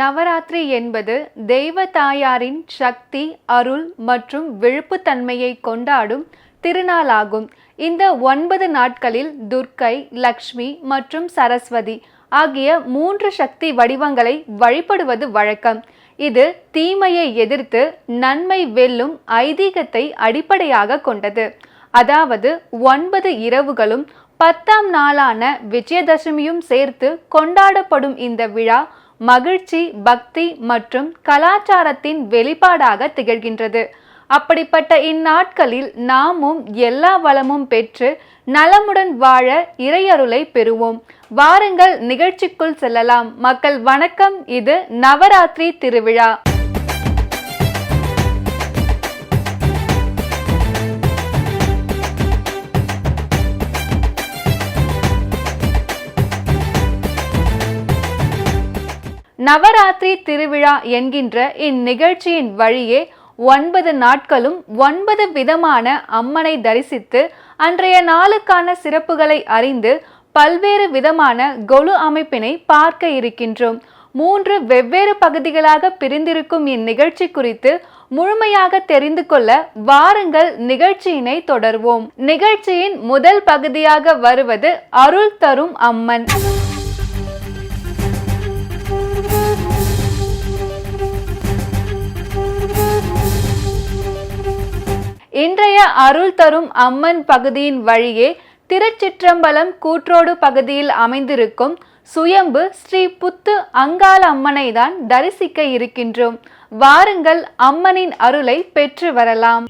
நவராத்திரி என்பது தெய்வ தாயாரின் சக்தி அருள் மற்றும் விழுப்புத்தன்மையை கொண்டாடும் திருநாளாகும். இந்த ஒன்பது நாட்களில் துர்க்கை லக்ஷ்மி மற்றும் சரஸ்வதி ஆகிய மூன்று சக்தி வடிவங்களை வழிபடுவது வழக்கம். இது தீமையை எதிர்த்து நன்மை வெல்லும் ஐதீகத்தை அடிப்படையாக கொண்டது. அதாவது ஒன்பது இரவுகளும் பத்தாம் நாளான விஜயதசமியும் சேர்த்து கொண்டாடப்படும் இந்த விழா மகிழ்ச்சி பக்தி மற்றும் கலாச்சாரத்தின் வெளிப்பாடாக திகழ்கின்றது. அப்படிப்பட்ட இந்நாட்களில் நாமும் எல்லா வளமும் பெற்று நலமுடன் வாழ இறையருளை பெறுவோம். வாருங்கள் நிகழ்ச்சிக்குள் செல்லலாம். மக்கள் வணக்கம். இது நவராத்திரி திருவிழா. நவராத்திரி திருவிழா என்கின்ற இந்நிகழ்ச்சியின் வழியே ஒன்பது நாட்களும் ஒன்பது விதமான அம்மனை தரிசித்து அன்றைய நாளுக்கான சிறப்புகளை அறிந்து பல்வேறு விதமான கொலு அமைப்பினை பார்க்க இருக்கின்றோம். மூன்று வெவ்வேறு பகுதிகளாக பிரிந்திருக்கும் இந்நிகழ்ச்சி குறித்து முழுமையாக தெரிந்து கொள்ள வாருங்கள் நிகழ்ச்சியினை தொடர்வோம். நிகழ்ச்சியின் முதல் பகுதியாக வருவது அருள் தரும் அம்மன். இன்றைய அருள் தரும் அம்மன் பகுதியின் வழியே திருச்சிற்றம்பலம் கூற்றோடு பகுதியில் அமைந்திருக்கும் சுயம்பு ஸ்ரீ புத்து அங்காள அம்மனை தான் தரிசிக்க இருக்கின்றோம். வாருங்கள் அம்மனின் அருளை பெற்று வரலாம்.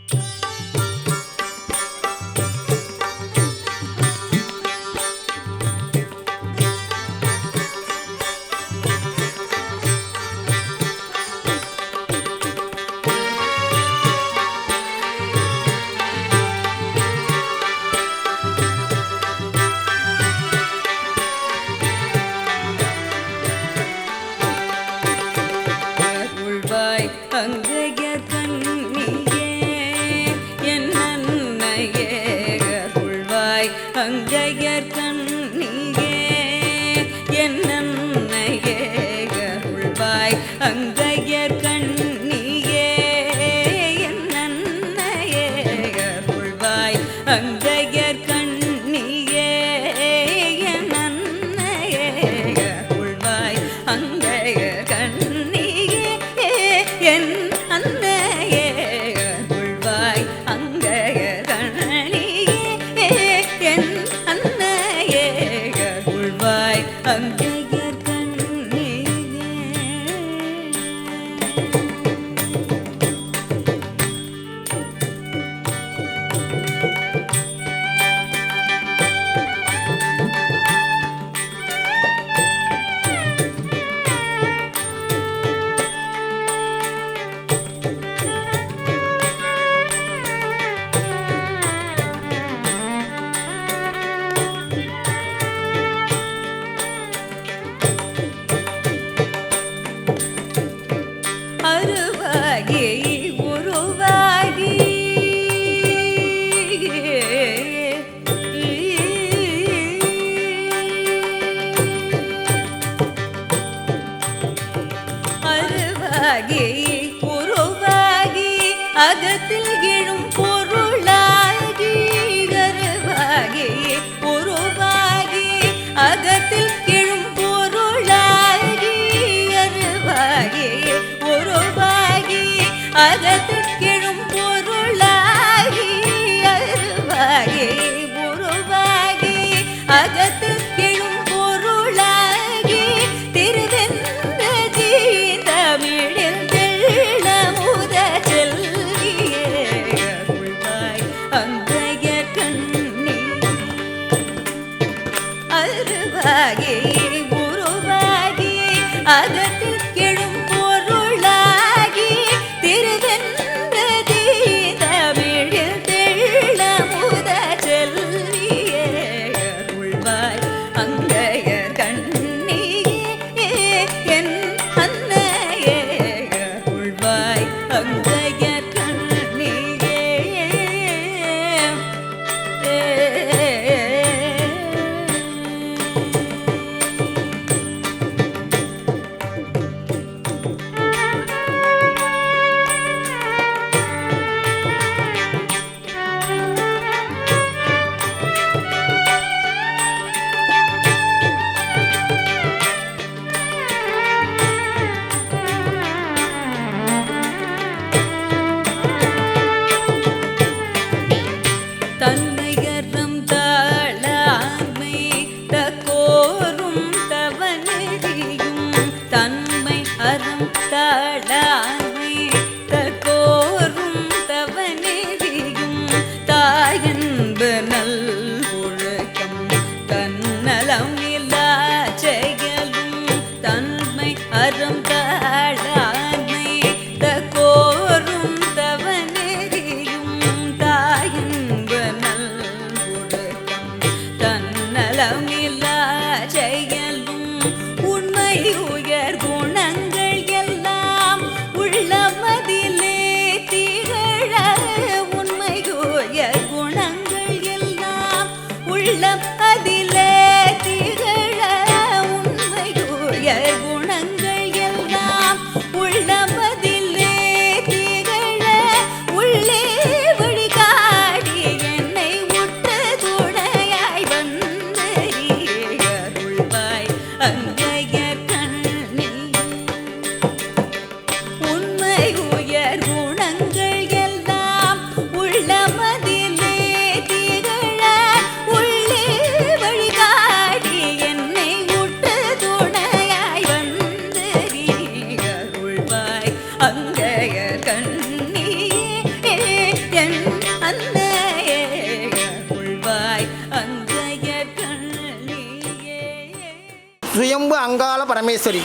பரமேஸ்வரி.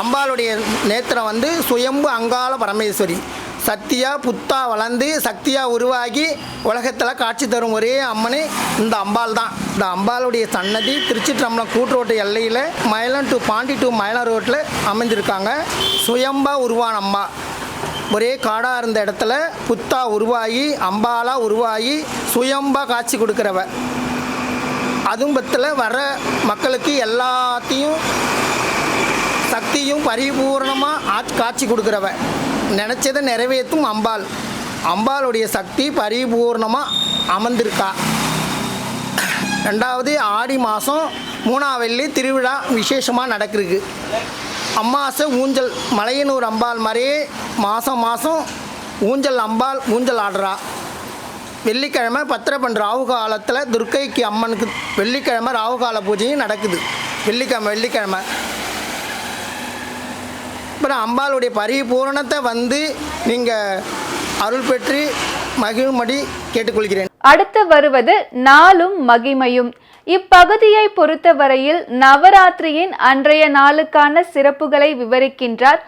அம்பாளுடைய நேத்திரம் வந்து சுயம்பு அங்காள பரமேஸ்வரி. சக்தியா புத்தா வளர்ந்து சக்தியாக உருவாகி உலகத்தில் காட்சி தரும் ஒரே அம்மனே இந்த அம்பாள் தான். இந்த அம்பாளுடைய சன்னதி திருச்சிற்றம்பலம் கூட்டுரோட்டு எல்லையில் மயிலம் டு பாண்டி டு மயிலம் ரோட்டில் அமைஞ்சிருக்காங்க. சுயம்பா உருவான அம்மா. ஒரே காடாக இருந்த இடத்துல புத்தா உருவாகி அம்பாலாக உருவாகி சுயம்பா காட்சி கொடுக்குறவ. அதுவும் பத்தில் வர மக்களுக்கு எல்லாத்தையும் சக்தியும் பரிபூர்ணமாக காட்சி கொடுக்குறவ. நினச்சதை நிறைவேற்றும் அம்பாள். அம்பாளுடைய சக்தி பரிபூர்ணமாக அமர்ந்திருக்கா. ரெண்டாவது ஆடி மாதம் மூணாவெள்ளி திருவிழா விசேஷமாக நடக்கிறதுக்கு அம்மாசை ஊஞ்சல் மலையனூர் அம்பாள் மாதிரியே மாதம் மாதம் ஊஞ்சல் அம்பாள் ஊஞ்சல் ஆடுறா. வெள்ளிக்கிழமை பத்திரப்பன் ராகு காலத்தில் துர்க்கைக்கு அம்மனுக்கு வெள்ளிக்கிழமை ராகு கால பூஜையும் நடக்குது. வெள்ளிக்கிழமை வெள்ளிக்கிழமை. அப்புறம் அம்பாளுடைய பரிபூரணத்தை வந்து நீங்கள் அருள் பெற்று மகிழ்மடி கேட்டுக்கொள்கிறேன். அடுத்து வருவது நாளும் மகிமையும். இப்பகுதியை பொறுத்தவரையில் நவராத்திரியின் அன்றைய நாளுக்கான சிறப்புகளை விவரிக்கின்றார்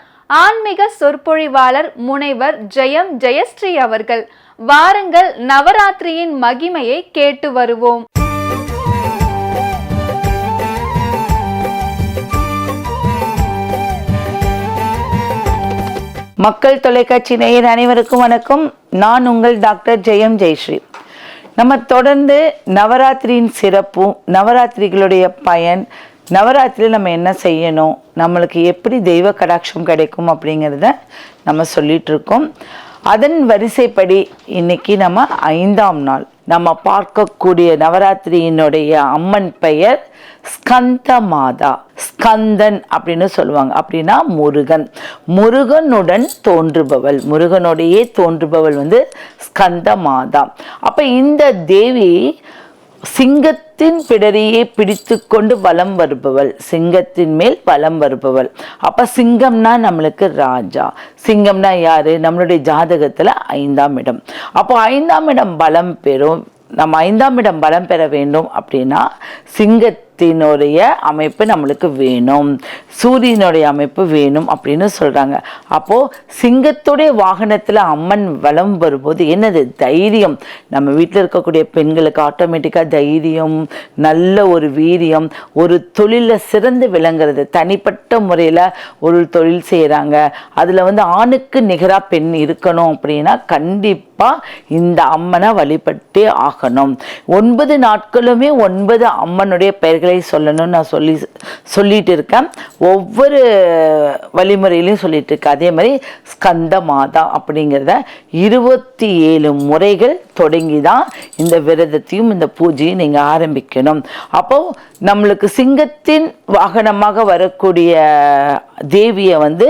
ஆன்மீக சொற்பொழிவாளர் முனைவர் ஜெயம் ஜெயஸ்ரீ அவர்கள். வாருங்கள் நவராத்திரியின் மகிமையை கேட்டு வருவோம். மக்கள் தொலைக்காட்சி நேயர் அனைவருக்கும் வணக்கம். நான் உங்கள் டாக்டர் ஜெயம் ஜெயஸ்ரீ. நம்ம தொடர்ந்து நவராத்திரியின் சிறப்பும் நவராத்திரிகளுடைய பயன் நவராத்திரியில் நம்ம என்ன செய்யணும் நம்மளுக்கு எப்படி தெய்வ கடாட்சம் கிடைக்கும் அப்படிங்கிறத நம்ம சொல்லிட்டு இருக்கோம். அதன் வரிசைப்படி இன்னைக்கு நம்ம ஐந்தாம் நாள். நம்ம பார்க்கக்கூடிய நவராத்திரியினுடைய அம்மன் பெயர் ஸ்கந்த மாதா ஸ்கந்தன் அப்படின்னு சொல்லுவாங்க. அப்படின்னா முருகன். முருகனுடன் தோன்றுபவள். முருகனுடையே தோன்றுபவள் வந்து ஸ்கந்த மாதா அப்போ இந்த தேவி சிங்கத்தின் பிடரியை பிடித்து கொண்டு வலம் வருபவள். சிங்கத்தின் மேல் வலம் வருபவள். அப்ப சிங்கம்னா நம்மளுக்கு ராஜா. சிங்கம்னா யாரு? நம்மளுடைய ஜாதகத்துல ஐந்தாம் இடம். அப்போ ஐந்தாம் இடம் பலம் பெறும். நம்ம ஐந்தாம் இடம் பலம் பெற வேண்டும் அப்படின்னா சிங்கத்தினுடைய அமைப்பு நம்மளுக்கு வேணும். சூரியனுடைய அமைப்பு வேணும் அப்படின்னு சொல்றாங்க. அப்போ சிங்கத்துடைய வாகனத்துல அம்மன் வளம் வரும்போது என்னது? தைரியம். நம்ம வீட்டில் இருக்கக்கூடிய பெண்களுக்கு ஆட்டோமேட்டிக்காக தைரியம் நல்ல ஒரு வீரியம் ஒரு தொழிலில் சிறந்து விளங்குறது. தனிப்பட்ட முறையில் ஒரு தொழில் செய்கிறாங்க அதில் வந்து ஆணுக்கு நிகராக பெண் இருக்கணும் அப்படின்னா கண்டிப்பாக இந்த அம்மனை வழிபட்டே ஆகணும். ஒன்பது நாட்களுமே ஒன்பது அம்மனுடைய பெயர்கள் சொல்லணும்னு நான் சொல்லி சொல்லிட்டு இருக்கேன். ஒவ்வொரு வழிமுறையிலையும் சொல்லிட்டு இருக்கேன். அதே மாதிரி ஸ்கந்த மாதா அப்படிங்கிறத இருபத்தி ஏழு முறைகள் தொடங்கி தான் இந்த விரதத்தையும் இந்த பூஜையும் நீங்கள் ஆரம்பிக்கணும். அப்போ நம்மளுக்கு சிங்கத்தின் வாகனமாக வரக்கூடிய தேவியை வந்து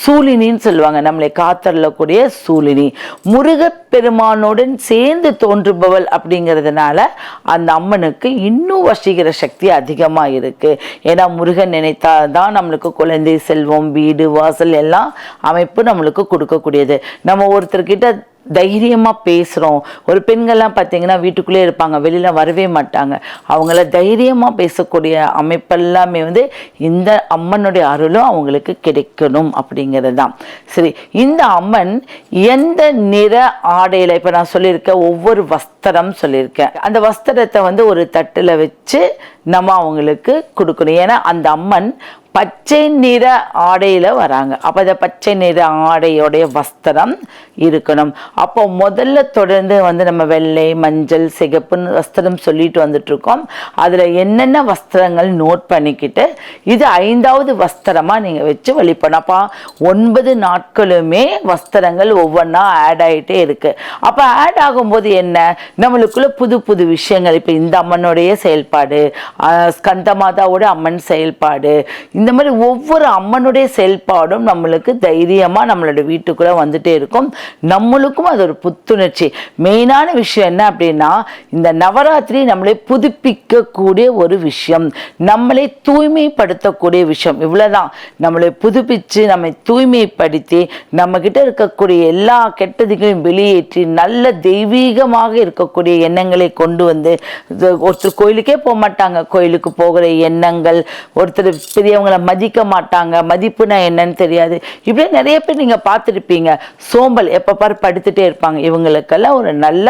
சூலினின்னு சொல்லுவாங்க. நம்மளை காத்தரலக்கூடிய சூலினி. முருகப்பெருமானுடன் சேர்ந்து தோன்றுபவள் அப்படிங்கிறதுனால அந்த அம்மனுக்கு இன்னும் வசீகர சக்தி அதிகமாக இருக்குது ஏன்னா முருகன் நினைத்தா தான் நம்மளுக்கு குழந்தை செல்வம் வீடு வாசல் எல்லாம் அமைப்பு நம்மளுக்கு கொடுக்கக்கூடியது. நம்ம ஒருத்தர்கிட்ட தைரியமாக பேசுகிறோம் ஒரு பெண்கள்லாம் பார்த்தீங்கன்னா வீட்டுக்குள்ளே இருப்பாங்க வெளியில் வரவே மாட்டாங்க. அவங்கள தைரியமாக பேசக்கூடிய அமைப்பெல்லாமே வந்து இந்த அம்மனுடைய அருளும் அவங்களுக்கு கிடைக்கணும் அப்படிங்கிறது தான் சரி இந்த அம்மன் எந்த நிற ஆடையில் இப்போ நான் சொல்லியிருக்கேன் ஒவ்வொரு வஸ்திரம் சொல்லியிருக்கேன். அந்த வஸ்திரத்தை வந்து ஒரு தட்டில் வச்சு நம்ம அவங்களுக்கு கொடுக்கணும். ஏன்னா அந்த அம்மன் பச்சை நிற ஆடையில் வராங்க. அப்போ இந்த பச்சை நிற ஆடையோடைய வஸ்திரம் இருக்கணும். அப்போ முதல்ல தொடர்ந்து வந்து நம்ம வெள்ளை மஞ்சள் சிகப்புன்னு வஸ்திரம் சொல்லிட்டு வந்துட்ருக்கோம் அதில் என்னென்ன வஸ்திரங்கள் நோட் பண்ணிக்கிட்டு இது ஐந்தாவது வஸ்திரமாக நீங்கள் வச்சு வழிபடணும் அப்போ ஒன்பது நாட்களுமே வஸ்திரங்கள் ஒவ்வொன்றா ஆட் ஆகிட்டே இருக்குது அப்போ ஆட் ஆகும்போது என்ன? நம்மளுக்குள்ள புது புது விஷயங்கள். இப்போ இந்த அம்மனுடைய செயல்பாடு ஸ்கந்த மாதாவோட அம்மன் செயல்பாடு இந்த மாதிரி ஒவ்வொரு அம்மனுடைய செயல்பாடும் நம்மளுக்கு தைரியமாக நம்மளோட வீட்டுக்குள்ளே வந்துட்டே இருக்கும். நம்மளுக்கும் அது ஒரு புத்துணர்ச்சி. மெயினான விஷயம் என்ன அப்படின்னா இந்த நவராத்திரி நம்மளை புதுப்பிக்கக்கூடிய ஒரு விஷயம். நம்மளை தூய்மைப்படுத்தக்கூடிய விஷயம். இவ்வளோதான் நம்மளை புதுப்பித்து நம்மை தூய்மைப்படுத்தி நம்மக்கிட்ட இருக்கக்கூடிய எல்லா கெட்டதுகளையும் வெளியேற்றி நல்ல தெய்வீகமாக இருக்கக்கூடிய எண்ணங்களை கொண்டு வந்து ஒருத்தர் கோயிலுக்கே போக மாட்டாங்க கோயிலுக்கு போகிற எண்ணங்கள் ஒருத்தர் பெரியவங்க இவங்களை மதிக்க மாட்டாங்க. மதிப்புனா என்னன்னு தெரியாது. இப்படியே நிறைய பேர் நீங்கள் பார்த்துருப்பீங்க. சோம்பல் எப்போ பாரு படுத்துட்டே இருப்பாங்க. இவங்களுக்கெல்லாம் ஒரு நல்ல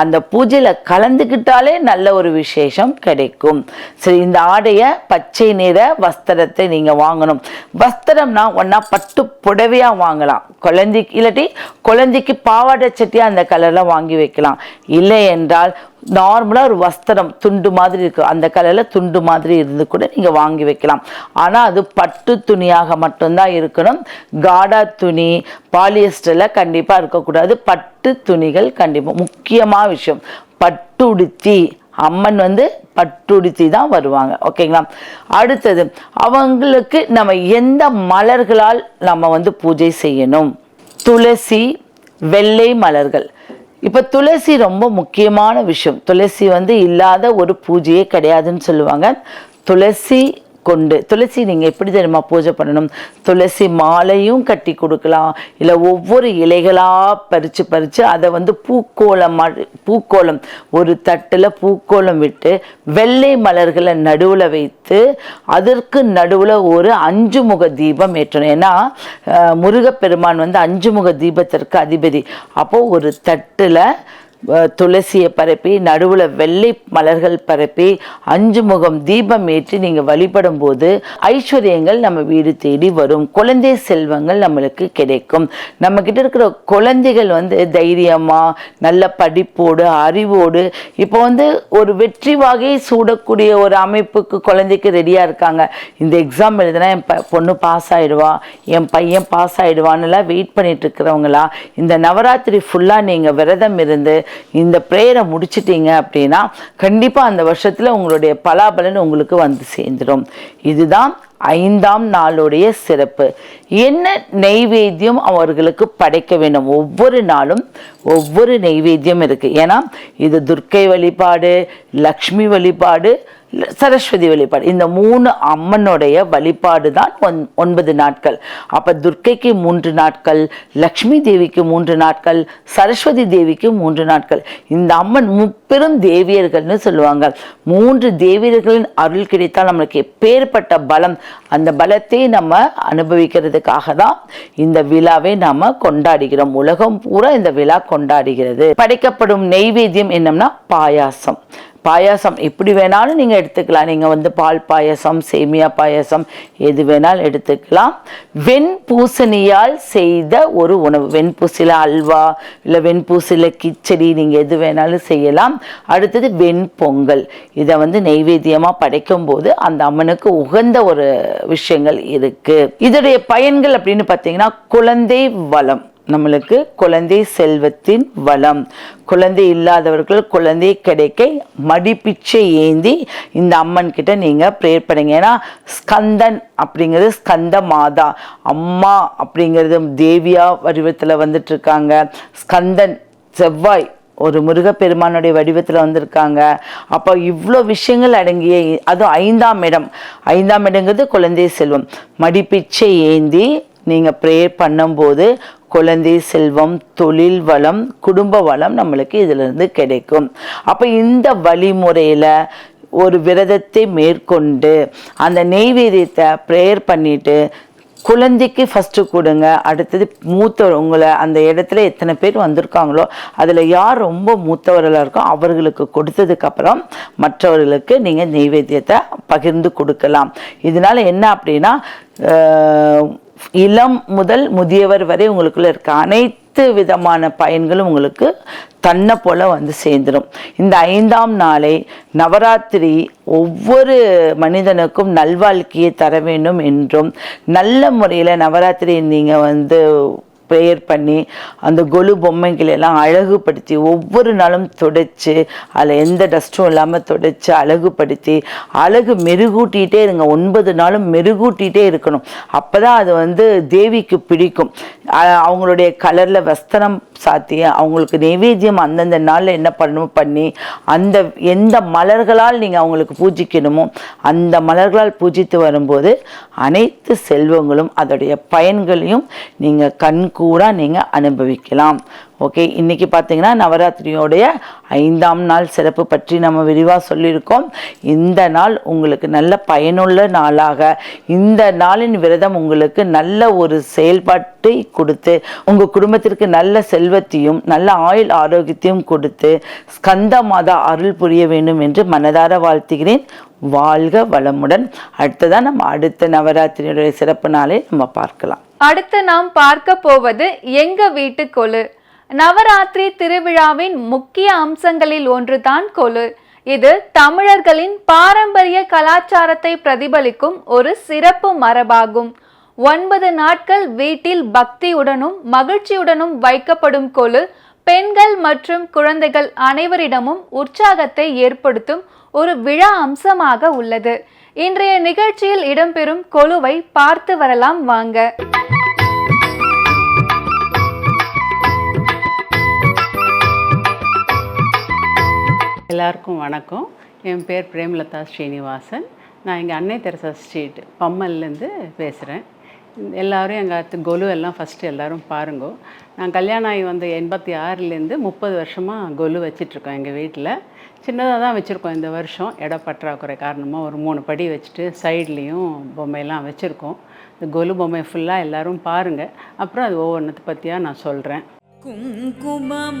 அந்த பூஜையில் கலந்துக்கிட்டாலே நல்ல ஒரு விசேஷம் கிடைக்கும். சரி இந்த ஆடையை பச்சை நிற வஸ்திரத்தை நீங்கள் வாங்கணும். வஸ்திரம்னா ஒன்றா பட்டு புடவையாக வாங்கலாம். குழந்தைக்கு இல்லாட்டி குழந்தைக்கு பாவாடை சட்டியாக அந்த கலரில் வாங்கி வைக்கலாம். இல்லை என்றால் நார்மலாக ஒரு வஸ்திரம் துண்டு மாதிரி இருக்கு. அந்த கலரில் துண்டு மாதிரி இருந்து கூட நீங்கள் வாங்கி வைக்கலாம். ஆனால் அது பட்டு துணியாக மட்டும்தான் இருக்கணும். காடா துணி பாலியஸ்டரில் கண்டிப்பாக இருக்கக்கூடாது. பட்டு துணிகள் கண்டிப்பாக முக்கியமான விஷயம். பட்டுடுத்தி அம்மன் வந்து பட்டுடுத்தி தான் வருவாங்க. ஓகேங்களா? அடுத்தது அவங்களுக்கு நம்ம எந்த மலர்களால் நம்ம வந்து பூஜை செய்யணும்? துளசி வெள்ளை மலர்கள். இப்போ துளசி ரொம்ப முக்கியமான விஷயம். துளசி வந்து இல்லாத ஒரு பூஜையே கிடையாதுன்னு சொல்லுவாங்க. துளசி கொண்டு துளசி நீங்கள் எப்படி தெரியுமா பூஜை பண்ணணும்? துளசி மாலையும் கட்டி கொடுக்கலாம். இல்லை ஒவ்வொரு இலைகளாக பறித்து பறித்து அதை வந்து பூக்கோளம் மாதிரி பூக்கோளம் ஒரு தட்டில் பூக்கோளம் விட்டு வெள்ளை மலர்களை நடுவில் வைத்து அதற்கு நடுவில் ஒரு அஞ்சு முக தீபம் ஏற்றணும். ஏன்னா முருகப்பெருமான் வந்து அஞ்சு முக தீபத்திற்கு அதிபதி. அப்போது ஒரு தட்டில் துளசியை பரப்பி நடுவில் வெள்ளை மலர்கள் பரப்பி அஞ்சு முகம் தீபம் ஏற்றி நீங்கள் வழிபடும் போது ஐஸ்வர்யங்கள் நம்ம வீடு தேடி வரும். குழந்தை செல்வங்கள் நம்மளுக்கு கிடைக்கும். நம்ம கிட்ட இருக்கிற குழந்தைகள் வந்து தைரியமாக நல்ல படிப்போடு அறிவோடு இப்போ வந்து ஒரு வெற்றி வகை சூடக்கூடிய ஒரு அமைப்புக்கு குழந்தைக்கு ரெடியாக இருக்காங்க. இந்த எக்ஸாம் எழுதுனா என் ப பொண்ணு பாஸ் ஆகிடுவா என் பையன் பாஸ் ஆகிடுவான்னுலாம் வெயிட் பண்ணிட்டு இருக்கிறவங்களா இந்த நவராத்திரி ஃபுல்லாக நீங்கள் விரதம் இருந்து இந்த ப்ரேயரை முடிச்சிட்டீங்க அப்படின்னா கண்டிப்பாக அந்த வருஷத்தில் உங்களுடைய பலாபலன் உங்களுக்கு வந்து சேர்ந்துடும் இதுதான் ஐந்தாம் நாளுடைய சிறப்பு. என்ன நெய்வேத்தியம் அவர்களுக்கு படைக்க வேண்டும்? ஒவ்வொரு நாளும் ஒவ்வொரு நெய்வேத்தியம் இருக்கு. ஏன்னா இது துர்க்கை வழிபாடு லக்ஷ்மி வழிபாடு சரஸ்வதி வழிபாடு. இந்த மூணு அம்மனுடைய வழிபாடு தான் ஒன் ஒன்பது நாட்கள். அப்போ துர்க்கைக்கு மூன்று நாட்கள் லக்ஷ்மி தேவிக்கு மூன்று நாட்கள் சரஸ்வதி தேவிக்கு மூன்று நாட்கள். இந்த அம்மன் முப்பெரும் தேவியர்கள்னு சொல்லுவாங்க. மூன்று தேவியர்களின் அருள் கிடைத்தால் நம்மளுக்கு எப்பேற்பட்ட பலம் அந்த பலத்தை நம்ம அனுபவிக்கிறதுக்காக தான் இந்த விழாவை நாம் கொண்டாடுகிறோம். உலகம் பூரா இந்த விழா கொண்டாடுகிறது. படைக்கப்படும் நெய்வேத்தியம் என்னம்னா பாயாசம். பாயாசம் எப்படி வேணாலும் நீங்கள் எடுத்துக்கலாம். நீங்கள் வந்து பால் பாயாசம் சேமியா பாயாசம் எது வேணாலும் எடுத்துக்கலாம். வெண்பூசணியால் செய்த ஒரு உணவு. வெண்பூசில அல்வா இல்லை வெண்பூசில கிச்சடி நீங்கள் எது வேணாலும் செய்யலாம். அடுத்தது வெண்பொங்கல். இதை வந்து நெய்வேத்தியமாக படைக்கும்போது அந்த அம்மனுக்கு உகந்த ஒரு விஷயங்கள் இருக்குது இதோடைய பயன்கள் அப்படின்னு பார்த்தீங்கன்னா குழந்தை வளம். நம்மளுக்கு குழந்தை செல்வத்தின் வளம். குழந்தை இல்லாதவர்கள் குழந்தை கிடைக்க மடிப்பிச்சை ஏந்தி இந்த அம்மன் கிட்ட நீங்க ப்ரேயர் பண்ணுங்க. ஏன்னா ஸ்கந்தன் அப்படிங்கிறது ஸ்கந்த மாதா அம்மா அப்படிங்கிறது தேவியா வடிவத்தில் வந்துட்டு இருக்காங்க ஸ்கந்தன் செவ்வாய் ஒரு முருகப்பெருமானுடைய வடிவத்தில் வந்திருக்காங்க. அப்போ இவ்வளோ விஷயங்கள் அடங்கிய அதுவும் ஐந்தாம் இடம். ஐந்தாம் இடங்கிறது குழந்தை செல்வம். மடிப்பிச்சை ஏந்தி நீங்கள் ப்ரேயர் பண்ணும்போது குழந்தை செல்வம் தொழில் வளம் குடும்ப வளம் நம்மளுக்கு இதிலிருந்து கிடைக்கும். அப்போ இந்த வழிமுறையில் ஒரு விரதத்தை மேற்கொண்டு அந்த நெய்வேதியத்தை ப்ரேயர் பண்ணிவிட்டு குழந்தைக்கு ஃபஸ்ட்டு கொடுங்க. அடுத்தது மூத்தவங்களை உங்களை அந்த இடத்துல எத்தனை பேர் வந்திருக்காங்களோ அதில் யார் ரொம்ப மூத்தவர்களாக இருக்கோ அவர்களுக்கு கொடுத்ததுக்கப்புறம் மற்றவர்களுக்கு நீங்கள் நெய்வேத்தியத்தை பகிர்ந்து கொடுக்கலாம். இதனால் என்ன அப்படின்னா இளம் முதல் முதியவர் வரை உங்களுக்குள்ள இருக்க அனைத்து விதமான பயன்களும் உங்களுக்கு தன்னை போல வந்து சேர்ந்துடும் இந்த ஐந்தாம் நாளை நவராத்திரி ஒவ்வொரு மனிதனுக்கும் நல்வாழ்க்கையை தர வேண்டும் என்றும் நல்ல முறையில் நவராத்திரி நீங்கள் வந்து ப்ரேயர் பண்ணி அந்த கொலு பொம்மைகளெல்லாம் அழகுபடுத்தி ஒவ்வொரு நாளும் துடைச்சி அதில் எந்த டஸ்ட்டும் இல்லாமல் துடைச்சி அழகுபடுத்தி அழகு மெருகூட்டிகிட்டே இருங்க. ஒன்பது நாளும் மெருகூட்டிகிட்டே இருக்கணும். அப்போ தான் அது வந்து தேவிக்கு பிடிக்கும். அவங்களுடைய கலரில் வஸ்திரம் சாத்தி அவங்களுக்கு நைவேத்தியம் அந்தந்த நாளில் என்ன பண்ணணுமோ பண்ணி அந்த எந்த மலர்களால் நீங்கள் அவங்களுக்கு பூஜிக்கணுமோ அந்த மலர்களால் பூஜித்து வரும்போது அனைத்து செல்வங்களும் அதோடைய பயன்களையும் நீங்கள் கூட நீங்கள் அனுபவிக்கலாம். ஓகே இன்றைக்கி பார்த்தீங்கன்னா நவராத்திரியோடைய ஐந்தாம் நாள் சிறப்பு பற்றி நம்ம விரிவாக சொல்லியிருக்கோம். இந்த நாள் உங்களுக்கு நல்ல பயனுள்ள நாளாக. இந்த நாளின் விரதம் உங்களுக்கு நல்ல ஒரு செயல்பாட்டை கொடுத்து உங்கள் குடும்பத்திற்கு நல்ல செல்வத்தையும் நல்ல ஆயுள் ஆரோக்கியத்தையும் கொடுத்து ஸ்கந்த மாதா அருள் புரிய வேண்டும் என்று மனதார வாழ்த்துகிறேன். வாழ்க வளமுடன். அடுத்ததான் நம்ம அடுத்த நவராத்திரியுடைய சிறப்பு நாளை நம்ம பார்க்கலாம். அடுத்து நாம் பார்க்க போவது எங்க வீட்டு கொலு நவராத்திரி திருவிழாவின் முக்கிய அம்சங்களில் ஒன்றுதான் கொலு. இது தமிழர்களின் பாரம்பரிய கலாச்சாரத்தை பிரதிபலிக்கும் ஒரு சிறப்பு மரபாகும். ஒன்பது நாட்கள் வீட்டில் பக்தியுடனும் மகிழ்ச்சியுடனும் வைக்கப்படும் கொலு பெண்கள் மற்றும் குழந்தைகள் அனைவரிடமும் உற்சாகத்தை ஏற்படுத்தும் ஒரு விழா அம்சமாக உள்ளது. இன்றைய நிகழ்ச்சியில் இடம்பெறும் கொலுவை பார்த்து வரலாம் வாங்க. எல்லாருக்கும் வணக்கம். என் பேர் பிரேமலதா ஸ்ரீனிவாசன். நான் இங்கே அன்னை தெரசா ஸ்ட்ரீட் பம்மல்லேருந்து பேசுகிறேன் எல்லோரும் எங்கள் கொலு எல்லாம் ஃபஸ்ட்டு எல்லோரும் பாருங்கோ. நான் கல்யாணம் ஆகி வந்த எண்பத்தி ஆறுலேருந்து முப்பது வருஷமாக கொலு வச்சிட்ருக்கோம் எங்கள் வீட்டில் சின்னதாக தான் வச்சுருக்கோம் இந்த வருஷம். இட பற்றாக்குறை காரணமாக ஒரு மூணு படி வச்சுட்டு சைட்லேயும் பொம்மையெல்லாம் வச்சுருக்கோம். இந்த கொலு பொம்மை ஃபுல்லாக எல்லோரும் பாருங்கள் அப்புறம் அது ஒவ்வொன்றத்தை பற்றியாக நான் சொல்கிறேன் குங்குமமாவது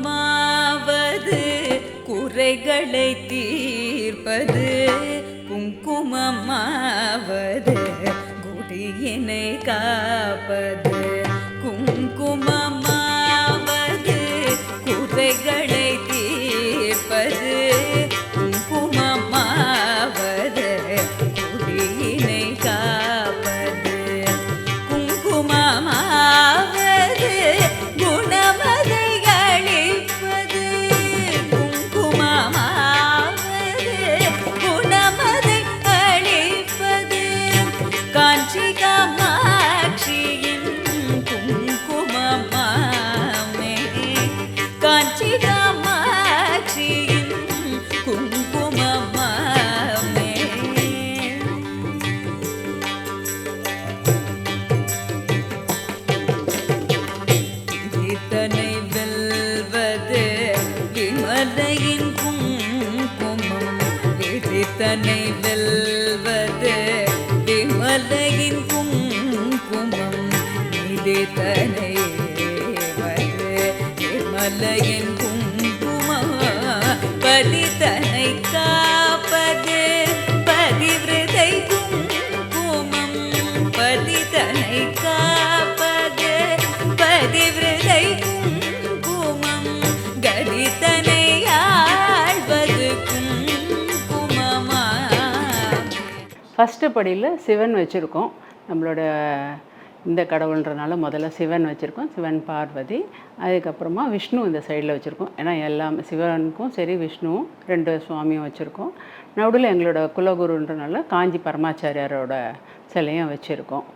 குறைகளை தீர்ப்பது குங்குமமாவது குடியினை காப்பது. ஃபஸ்ட்டு படியில் சிவன் வச்சுருக்கோம். நம்மளோட இந்த கடவுள்ன்றனால முதல்ல சிவன் வச்சுருக்கோம் சிவன் பார்வதி அதுக்கப்புறமா விஷ்ணு இந்த சைடில் வச்சுருக்கோம். ஏன்னா எல்லாமே சிவனுக்கும் சரி விஷ்ணுவும் ரெண்டு சுவாமியும் வச்சுருக்கோம். நடுவில் எங்களோட குலகுருன்றனால காஞ்சி பரமாச்சாரியாரோட சிலையும் வச்சுருக்கோம்.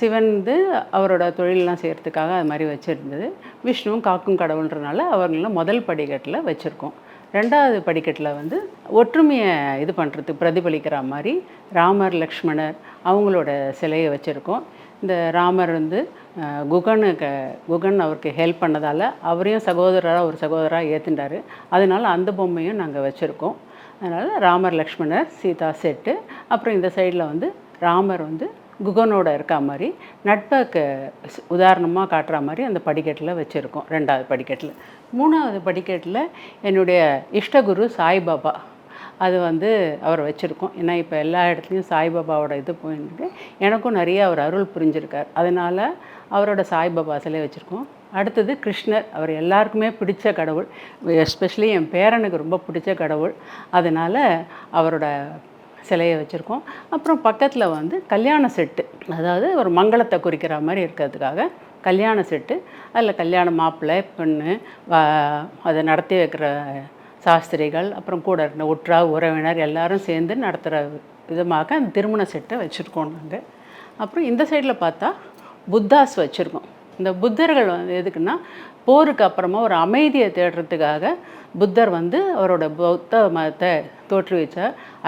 சிவன் வந்து அவரோட தொழிலெலாம் செய்கிறதுக்காக அது மாதிரி வச்சுருந்தது. விஷ்ணுவும் காக்கும் கடவுள்ன்றனால அவங்களும் முதல் படிக்கட்டில் வச்சுருக்கோம். ரெண்டாவது படிக்கட்டில் வந்து ஒற்றுமையை இது பண்ணுறதுக்கு பிரதிபலிக்கிற மாதிரி ராமர் லக்ஷ்மணர் அவங்களோட சிலையை வச்சுருக்கோம். இந்த ராமர் வந்து ஆஹ் குகனுக்கு குகன் அவருக்கு ஹெல்ப் பண்ணதால் அவரையும் சகோதரராக ஒரு சகோதரராக ஏற்றுண்டாரு அதனால் அந்த பொம்மையும் நாங்கள் வச்சுருக்கோம். அதனால் ராமர் லக்ஷ்மணர் சீதா செட்டு அப்புறம் இந்த சைடில் வந்து ராமர் வந்து குகனோட இருக்கா மாதிரி நட்புக்கு உதாரணமாக காட்டுற மாதிரி அந்த படிக்கட்டில் வச்சுருக்கோம் ரெண்டாவது படிக்கட்டில். மூணாவது படிக்கட்டில் என்னுடைய இஷ்டகுரு சாய்பாபா அது வந்து அவர் வச்சுருக்கோம். ஏன்னா இப்போ எல்லா இடத்துலையும் சாய்பாபாவோட இது போயிருக்கு எனக்கும் நிறைய அவர் அருள் புரிஞ்சிருக்கார். அதனால் அவரோட சாய்பாபா சிலை வச்சுருக்கோம். அடுத்தது கிருஷ்ணர் அவர் எல்லாருக்குமே பிடிச்ச கடவுள். எஸ்பெஷலி என் பேரனுக்கு ரொம்ப பிடிச்ச கடவுள். அதனால் அவரோட சிலையை வச்சுருக்கோம். அப்புறம் பக்கத்தில் வந்து கல்யாண செட்டு. அதாவது ஒரு மங்களத்தை குறிக்கிற மாதிரி இருக்கிறதுக்காக கல்யாண செட்டு அதில் கல்யாண மாப்பிள்ளை பெண்ணு அதை நடத்தி வைக்கிற சாஸ்திரிகள் அப்புறம் கூட இருந்த உற்றா உறவினர் எல்லாரும் சேர்ந்து நடத்துகிற விதமாக அந்த திருமண செட்டை வச்சுருக்கோம் நாங்கள் அப்புறம் இந்த சைடில் பார்த்தா புத்தாஸ் வச்சுருக்கோம். இந்த புத்தர்கள் வந்து எதுக்குன்னா போருக்கு அப்புறமா ஒரு அமைதியை தேடுறதுக்காக புத்தர் வந்து அவரோட பௌத்த மதத்தை தோற்றுவிச்ச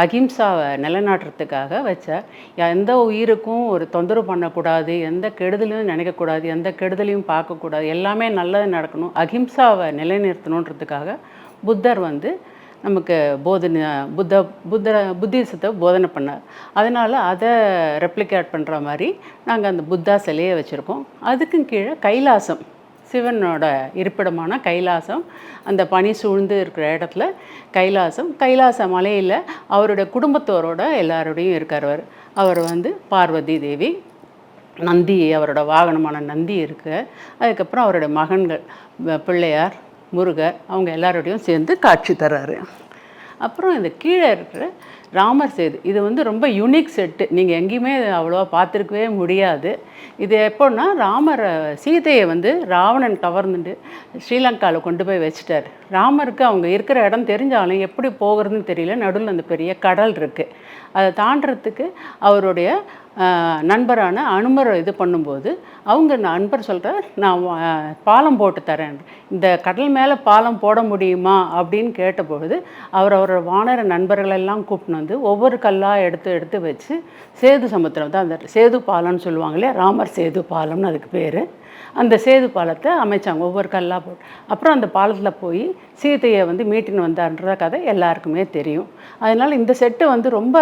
அகிம்சாவை நிலைநாட்டுறதுக்காக வச்ச எந்த உயிருக்கும் ஒரு தொந்தரவு பண்ணக்கூடாது எந்த கெடுதலையும் நினைக்கக்கூடாது எந்த கெடுதலையும் பார்க்கக்கூடாது. எல்லாமே நல்லது நடக்கணும். அகிம்சாவை நிலைநிறுத்தணுன்றதுக்காக புத்தர் வந்து நமக்கு போதனை புத்த புத்த புத்திசத்தை போதனை பண்ணார். அதனால் அதை ரெப்ளிகேட் பண்ணுற மாதிரி நாங்கள் அந்த புத்தா சிலையை வச்சுருக்கோம். அதுக்கும் கீழே கைலாசம். சிவனோட இருப்பிடமான கைலாசம் அந்த பனி சூழ்ந்து இருக்கிற இடத்துல கைலாசம். கைலாச மலையில் அவருடைய குடும்பத்தோரோட எல்லாரோடையும் இருக்கார் அவர். அவர் வந்து பார்வதி தேவி நந்தி அவரோட வாகனமான நந்தி இருக்கு. அதுக்கப்புறம் அவரோட மகன்கள் பிள்ளையார் முருகர் அவங்க எல்லாரோடையும் சேர்ந்து காட்சி தர்றாரு. அப்புறம் இந்த கீழே இருக்கிற ராமர் சேது இது வந்து ரொம்ப யூனிக் செட்டு நீங்கள் எங்கேயுமே அவ்வளோவா பார்த்துருக்கவே முடியாது. இது எப்போன்னா ராமர் சீதையை வந்து ராவணன் கவர்ந்துட்டு ஸ்ரீலங்காவில் கொண்டு போய் வச்சுட்டார். ராமருக்கு அவங்க இருக்கிற இடம் தெரிஞ்சாலும் எப்படி போகிறதுன்னு தெரியல. நடுவில் அந்த பெரிய கடல் இருக்குது அதை தாண்டறதுக்கு அவருடைய நண்பரான அனுமரை இது பண்ணும்போது அவங்க நண்பர் சொல்கிறார் நான் பாலம் போட்டு தரேன். இந்த கடல் மேலே பாலம் போட முடியுமா? அப்படின்னு கேட்டபொழுது அவர் அவரோட வானர நண்பர்களெல்லாம் கூப்பிட்டு வந்து ஒவ்வொரு கல்லாக எடுத்து எடுத்து வச்சு சேது சமுத்திரம் தான் அந்த சேது பாலம்னு சொல்லுவாங்க இல்லையா? ராமர் சேது பாலம்னு அதுக்கு பேர். அந்த சேது பாலத்தை அமைச்சாங்க ஒவ்வொரு கல்லாக போட்டு. அப்புறம் அந்த பாலத்தில் போய் சீதையை வந்து மீட்டின்னு வந்தான்ற கதை எல்லாருக்குமே தெரியும். அதனால் இந்த செட்டு வந்து ரொம்ப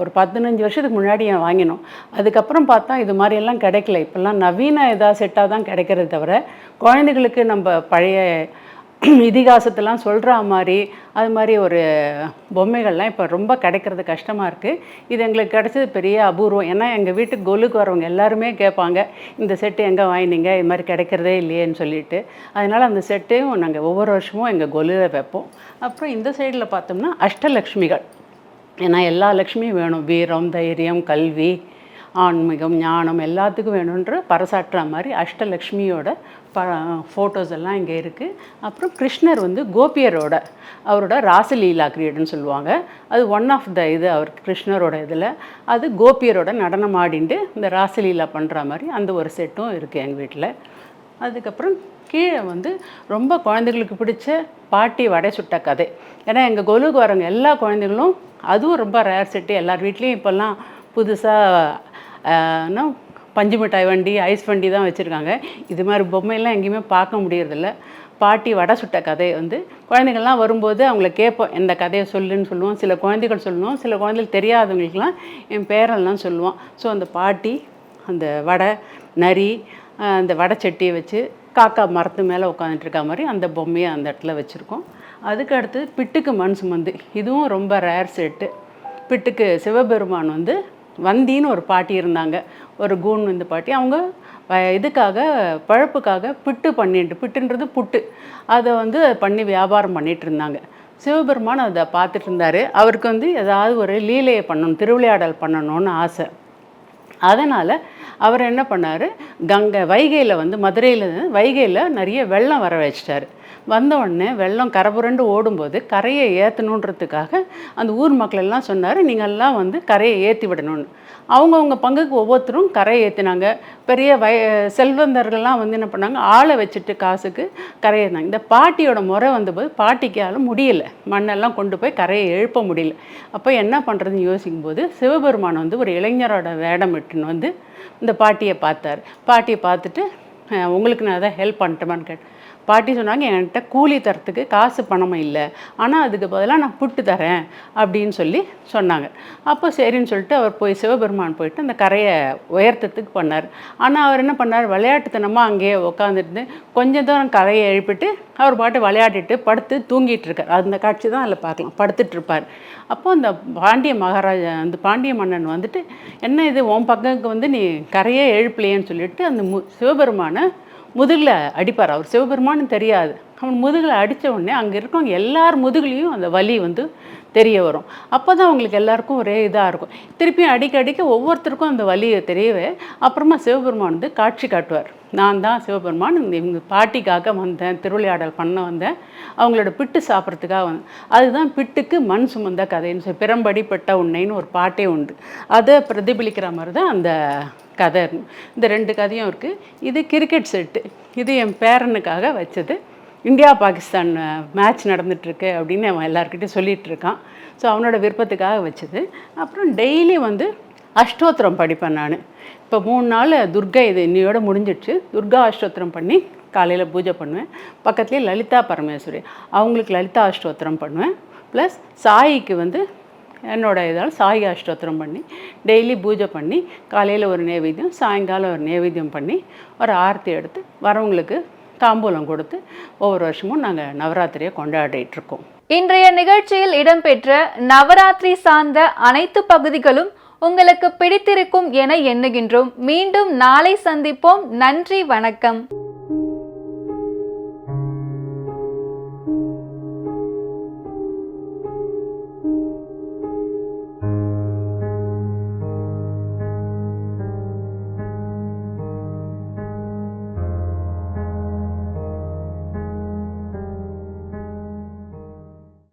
ஒரு பதினஞ்சு வருஷத்துக்கு முன்னாடி வாங்கினோம். அதுக்கப்புறம் பார்த்தா இது மாதிரியெல்லாம் கிடைக்கல. இப்போல்லாம் நவீன இதாக செட்டாக தான் கிடைக்கிறது தவிர குழந்தைகளுக்கு நம்ம பழைய இதிகாசத்தெல்லாம் சொல்கிற மாதிரி அது மாதிரி ஒரு பொம்மைகள்லாம் இப்போ ரொம்ப கிடைக்கிறது கஷ்டமாக இருக்குது இது எங்களுக்கு கிடைச்சது பெரிய அபூர்வம். ஏன்னா எங்கள் வீட்டுக்கு கொலுக்கு வரவங்க எல்லாருமே கேட்பாங்க இந்த செட்டு எங்கே வாங்கினீங்க? இது மாதிரி கிடைக்கிறதே இல்லையேன்னு சொல்லிட்டு. அதனால் அந்த செட்டையும் நாங்கள் ஒவ்வொரு வருஷமும் எங்கள் கொலுவில் வைப்போம். அப்புறம் இந்த சைடில் பார்த்தோம்னா அஷ்டலக்ஷ்மிகள். ஏன்னா எல்லா லக்ஷ்மியும் வேணும். வீரம் தைரியம் கல்வி ஆன்மீகம் ஞானம் எல்லாத்துக்கும் வேணுன்ற பறைசாற்றுற மாதிரி அஷ்டலக்ஷ்மியோட ப ஃபோட்டோஸ் எல்லாம் இங்கே இருக்குது அப்புறம் கிருஷ்ணர் வந்து கோபியரோட அவரோட ராசலீலா கிரியேட்னு சொல்லுவாங்க. அது ஒன் ஆஃப் த இது அவர் கிருஷ்ணரோட இதில். அது கோபியரோட நடனம் ஆடிண்டு இந்த ராசலீலா பண்ணுற மாதிரி அந்த ஒரு செட்டும் இருக்குது எங்கள் வீட்டில் அதுக்கப்புறம் கீழே வந்து ரொம்ப குழந்தைகளுக்கு பிடிச்ச பாட்டி வடை சுட்ட கதை. ஏன்னா எங்கள் கொலுக்கு வரவங்க எல்லா குழந்தைகளும் அதுவும் ரொம்ப ரேர் செட்டு எல்லார் வீட்லேயும் இப்போல்லாம் புதுசாக பஞ்சு மிட்டாய் வண்டி ஐஸ் வண்டி தான் வச்சுருக்காங்க. இது மாதிரி பொம்மையெல்லாம் எங்கேயுமே பார்க்க முடியறதில்ல. பாட்டி வடை சுட்ட கதை வந்து குழந்தைகள்லாம் வரும்போது அவங்கள கேட்போம் இந்த கதையை சொல்லுன்னு சொல்லுவோம். சில குழந்தைகள் சொல்லுவோம் சில குழந்தைகள் தெரியாதவங்களுக்குலாம் என் பேரெல்லாம் சொல்லுவோம் ஸோ அந்த பாட்டி அந்த வடை நரி அந்த வடை சட்டியை வச்சு காக்கா மரத்து மேலே உட்காந்துட்டு மாதிரி அந்த பொம்மையை அந்த இடத்துல வச்சுருக்கோம். அதுக்கு அடுத்து பிட்டுக்கு மண் சுமந்து. இதுவும் ரொம்ப ரேர் செட்டு பிட்டுக்கு சிவபெருமான் வந்து வந்தின்னு ஒரு பாட்டி இருந்தாங்க. ஒரு கூன் இந்த பாட்டி. அவங்க இதுக்காக பழப்புக்காக பிட்டு பண்ணிட்டு பிட்டுன்றது புட்டு. அதை வந்து பண்ணி வியாபாரம் பண்ணிட்டு இருந்தாங்க. சிவபெருமான் அதை பார்த்துட்டு இருந்தார். அவருக்கு வந்து ஏதாவது ஒரு லீலையை பண்ணணும் திருவிளையாடல் பண்ணணும்னு ஆசை. அதனால் அவர் என்ன பண்ணார்? கங்கை வைகையில் வந்து மதுரையில் வைகையில் நிறைய வெள்ளம் வர வச்சிட்டார். வந்த உடனே வெள்ளம் கரபுரண்டு ஓடும்போது கரையை ஏற்றணுன்றதுக்காக அந்த ஊர் மக்கள் எல்லாம் சொன்னார் நீங்கள்லாம் வந்து கரையை ஏற்றி விடணும்னு. அவங்கவுங்க பங்குக்கு ஒவ்வொருத்தரும் கரையை ஏற்றினாங்க பெரிய வய செல்வந்தர்கள்லாம் வந்து என்ன பண்ணாங்க? ஆளை வச்சுட்டு காசுக்கு கரையை இந்த பாட்டியோட முறை வந்தபோது பாட்டிக்கால முடியல. மண்ணெல்லாம் கொண்டு போய் கரையை எழுப்ப முடியல. அப்போ என்ன பண்ணுறதுன்னு யோசிக்கும்போது சிவபெருமான் வந்து ஒரு இளைஞரோட வேடம் இட்டுன்னு வந்து இந்த பாட்டியை பார்த்தார். பாட்டியை பார்த்துட்டு உங்களுக்கு நான் எதாவது ஹெல்ப் பண்ணட்டுமான்னு கேட்டேன். பாட்டி சொன்னாங்க என்கிட்ட கூலி தரத்துக்கு காசு பணமும் இல்லை. ஆனால் அதுக்கு பதிலாக நான் புட்டு தரேன் அப்படின்னு சொல்லி சொன்னாங்க. அப்போ சரின்னு சொல்லிட்டு அவர் போய் சிவபெருமான் போயிட்டு அந்த கரையை உயர்த்தத்துக்கு பண்ணார். ஆனால் அவர் என்ன பண்ணார்? விளையாட்டுத்தனமாக அங்கேயே உட்காந்துட்டு கொஞ்சம் தூரம் கரையை எழுப்பிட்டு அவர் பாட்டு விளையாடிட்டு படுத்து தூங்கிட்டு இருக்கார். அந்த காட்சி தான் அதில் பார்க்கலாம். படுத்துட்டு இருப்பார். அப்போ அந்த பாண்டிய மகாராஜா அந்த பாண்டிய மன்னன் வந்துட்டு என்ன இது? உன் பக்கத்துக்கு வந்து நீ கரையே எழுப்பலையேன்னு சொல்லிட்டு அந்த மு சிவபெருமானை முதுகில் அடிப்பார். அவர் சிவபெருமானு தெரியாது. அவன் முதுகில் அடித்த உடனே அங்கே இருக்கவங்க எல்லார் முதுகுலையும் அந்த வலி வந்து தெரிய வரும். அப்போ தான் அவங்களுக்கு எல்லாருக்கும் ஒரே இதாக இருக்கும். திருப்பியும் அடிக்க அடிக்க ஒவ்வொருத்தருக்கும் அந்த வலியை தெரியவே அப்புறமா சிவபெருமான் வந்து காட்சி காட்டுவார். நான் தான் சிவபெருமான் இந்த இவங்க பாட்டிக்காக வந்தேன் திருவிளையாடல் பண்ண வந்தேன். அவங்களோட பிட்டு சாப்பிட்றதுக்காக வந்தேன். அதுதான் பிட்டுக்கு மண் சுமந்த கதைன்னு சொல்லி பிறம்படிப்பட்ட உன்னைன்னு ஒரு பாட்டே உண்டு. அதை பிரதிபலிக்கிற மாதிரி தான் அந்த கதை. இந்த ரெண்டு கதையும் இருக்குது இது கிரிக்கெட் செட்டு இது என் பேரனுக்காக வச்சது. இந்தியா பாகிஸ்தான் மேட்ச் நடந்துகிட்ருக்கு அப்படின்னு அவன் எல்லாருக்கிட்டையும் சொல்லிகிட்டு இருக்கான். ஸோ அவனோட விருப்பத்துக்காக வச்சது. அப்புறம் டெய்லி வந்து அஷ்டோத்திரம் படிப்பேன் நான். இப்போ மூணு நாள் துர்கா இது இன்னையோட முடிஞ்சிடுச்சு. துர்கா அஷ்டோத்திரம் பண்ணி காலையில் பூஜை பண்ணுவேன். பக்கத்துலேயே லலிதா பரமேஸ்வரி. அவங்களுக்கு லலிதா அஷ்டோத்திரம் பண்ணுவேன். ப்ளஸ் சாயிக்கு வந்து என்னோட இதால் சாய் அஷ்டோத்திரம் பண்ணி டெய்லி பூஜை பண்ணி காலையில் ஒரு நைவேத்தியம் சாயங்காலம் ஒரு நைவேத்தியம் பண்ணி ஒரு ஆரத்தி எடுத்து வரவங்களுக்கு தாம்பூலம் கொடுத்து ஒவ்வொரு வருஷமும் நாங்கள் நவராத்திரியை கொண்டாடிட்டு இருக்கோம் இன்றைய நிகழ்ச்சியில் இடம்பெற்ற நவராத்திரி சார்ந்த அனைத்து பகுதிகளும் உங்களுக்கு பிடித்திருக்கும் என எண்ணுகின்றோம். மீண்டும் நாளை சந்திப்போம். நன்றி வணக்கம்.